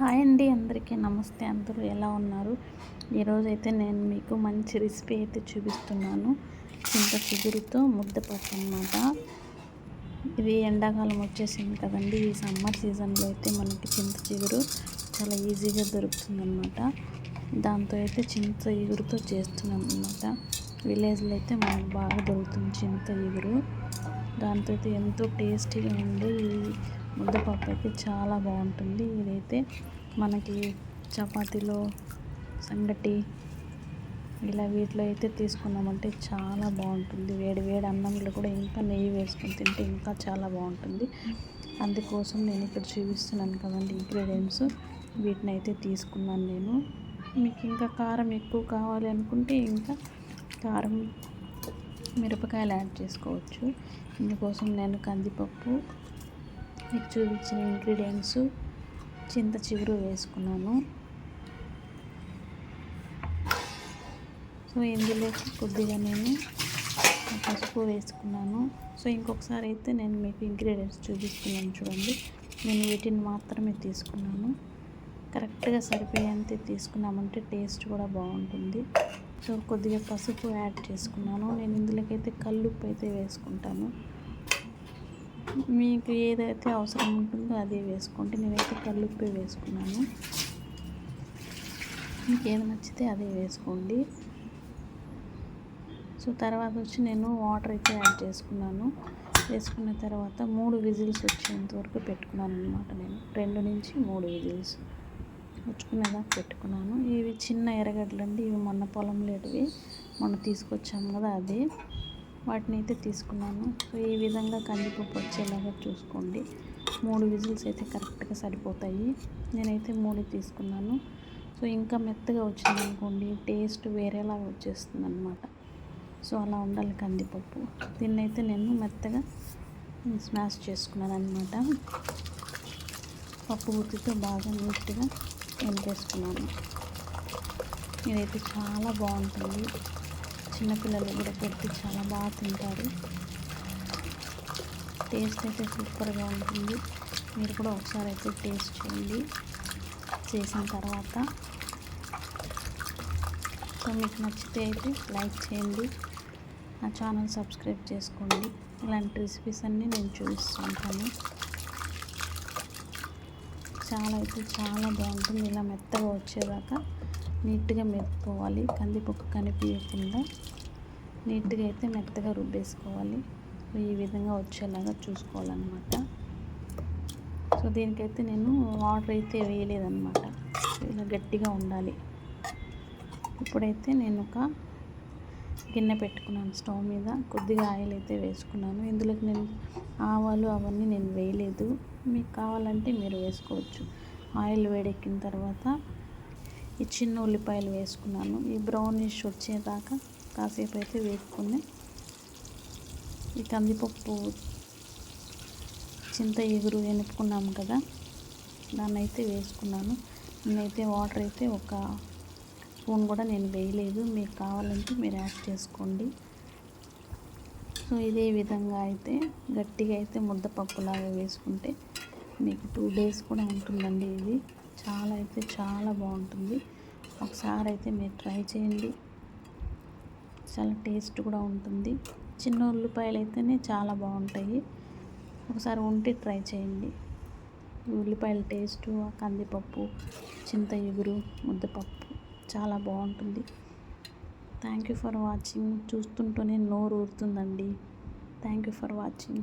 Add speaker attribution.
Speaker 1: Hi అండి అందరికీ నమస్తే అందరూ ఎలా ఉన్నారు? ఈరోజైతే నేను మీకు మంచి రెసిపీ అయితే చూపిస్తున్నాను. చింత చిగురుతో ముద్దపప్పు అనమాట ఇది ఎండాకాలం వచ్చేసింది కదండి ఈ సమ్మర్ సీజన్లో అయితే మనకి చింత చిగురు చాలా ఈజీగా దొరుకుతుంది అనమాట దాంతో అయితే చింత ఎగురుతో చేస్తున్నాం అనమాట విలేజ్లో అయితే మనకు బాగా దొరుకుతుంది చింత ఎగురు దాంతో అయితే ఎంతో టేస్టీగా ఉండే ఈ ముద్దపప్పు అయితే చాలా బాగుంటుంది. ఇదైతే మనకి చపాతీలో సంగటి ఇలా వీటిలో అయితే తీసుకున్నామంటే చాలా బాగుంటుంది. వేడి వేడి అన్నంలో కూడా ఇంకా నెయ్యి వేసుకొని తింటే ఇంకా చాలా బాగుంటుంది. అందుకోసం నేను ఇక్కడ చూపిస్తున్నాను కదండి ఇంగ్రీడియంట్స్ వీటిని అయితే తీసుకున్నాను నేను. మీకు ఇంకా కారం ఎక్కువ కావాలి అనుకుంటే ఇంకా కారం మిరపకాయలు యాడ్ చేసుకోవచ్చు. ఇందుకోసం నేను కందిపప్పు మీకు చూపించిన ఇంగ్రీడియంట్స్ చింత చిగురు వేసుకున్నాను. సో ఇందులో కొద్దిగా నేను పసుపు వేసుకున్నాను. సో ఇంకొకసారి అయితే నేను మీకు ఇంగ్రీడియంట్స్ చూపిస్తున్నాను చూడండి. నేను వీటిని మాత్రమే తీసుకున్నాను. కరెక్ట్గా సరిపోయేంత తీసుకున్నామంటే టేస్ట్ కూడా బాగుంటుంది. సో కొద్దిగా పసుపు యాడ్ చేసుకున్నాను. నేను ఇందులోకైతే కల్లుప్పు అయితే వేసుకుంటాను. మీకు ఏదైతే అవసరం ఉంటుందో అదే వేసుకోండి నేనైతే కల్లుప్పే వేసుకున్నాను. మీకు ఏది నచ్చితే అదే వేసుకోండి. సో తర్వాత వచ్చి నేను వాటర్ అయితే యాడ్ చేసుకున్నాను. వేసుకున్న తర్వాత మూడు విజిల్స్ వచ్చేంత వరకు పెట్టుకున్నాను అనమాట నేను. రెండు నుంచి మూడు విజిల్స్ వచ్చుకునేదాకా పెట్టుకున్నాను. ఇవి చిన్న ఎర్రగడ్డలు అండి ఇవి మొన్న పొలంలో మొన్న తీసుకొచ్చాము కదా అదే. వాటిని అయితే తీసుకున్నాను. సో ఈ విధంగా కందిపప్పు వచ్చేలాగా చూసుకోండి. మూడు విజిల్స్ అయితే కరెక్ట్గా సరిపోతాయి. నేనైతే మూడు తీసుకున్నాను. సో ఇంకా మెత్తగా వచ్చింది అనుకోండి టేస్ట్ వేరేలాగా వచ్చేస్తుంది అనమాట సో అలా ఉండాలి కందిపప్పు. దీన్ని అయితే నేను మెత్తగా స్మాష్ చేసుకున్నాను అనమాట పప్పు గుత్తితో బాగా నీట్గా ఎంపేసుకున్నాను. ఇదైతే చాలా బాగుంటుంది. చిన్నపిల్లలు కూడా పెడితే చాలా బాగా తింటారు. టేస్ట్ అయితే సూపర్గా ఉంటుంది. మీరు కూడా ఒకసారి అయితే టేస్ట్ చేయండి. చేసిన తర్వాత సో మీకు నచ్చితే అయితే లైక్ చేయండి. నా ఛానల్ సబ్స్క్రైబ్ చేసుకోండి. ఇలాంటి రెసిపీస్ అన్నీ నేను చూపిస్తుంటాను. చాలా అయితే చాలా బాగుంటుంది. ఇలా మెత్తగా వచ్చేదాకా నీట్గా మెత్తుకోవాలి. కందిపప్పు కనిపించకుండా నీట్గా అయితే మెత్తగా రుబ్బేసుకోవాలి. ఈ విధంగా వచ్చేలాగా చూసుకోవాలన్నమాట. సో దీనికైతే నేను వాటర్ అయితే వేయలేదన్నమాట. ఇలా గట్టిగా ఉండాలి. ఇప్పుడైతే నేను ఒక గిన్నె పెట్టుకున్నాను స్టవ్ మీద. కొద్దిగా ఆయిల్ అయితే వేసుకున్నాను. ఇందులోకి నేను ఆవాలు అవన్నీ నేను వేయలేదు. మీకు కావాలంటే మీరు వేసుకోవచ్చు. ఆయిల్ వేడెక్కిన తర్వాత ఈ చిన్న ఉల్లిపాయలు వేసుకున్నాను. ఈ బ్రౌనిష్ వచ్చేదాకా కాసేపు అయితే వేసుకుని ఈ కందిపప్పు చింత ఎగురు ఎనుపుకున్నాము కదా దాన్ని అయితే వేసుకున్నాను. నేనైతే వాటర్ అయితే ఒక స్పూన్ కూడా నేను వేయలేదు. మీకు కావాలంటే మీరు యాడ్ చేసుకోండి. సో ఇదే విధంగా అయితే గట్టిగా అయితే ముద్దపప్పులాగా వేసుకుంటే మీకు టూ డేస్ కూడా ఉంటుందండి ఇది. చాలా అయితే చాలా బాగుంటుంది. ఒకసారి అయితే మీరు ట్రై చేయండి. చాలా టేస్ట్ కూడా ఉంటుంది. చిన్న ఉల్లిపాయలు అయితేనే చాలా బాగుంటాయి. ఒకసారి ఉంటే ట్రై చేయండి. ఉల్లిపాయల టేస్ట్ కందిపప్పు చింత ఎగురు ముద్దపప్పు చాలా బాగుంటుంది. థ్యాంక్ యూ ఫర్ వాచింగ్ చూస్తుంటూనే నోరు ఊరుతుందండి. Thank you for watching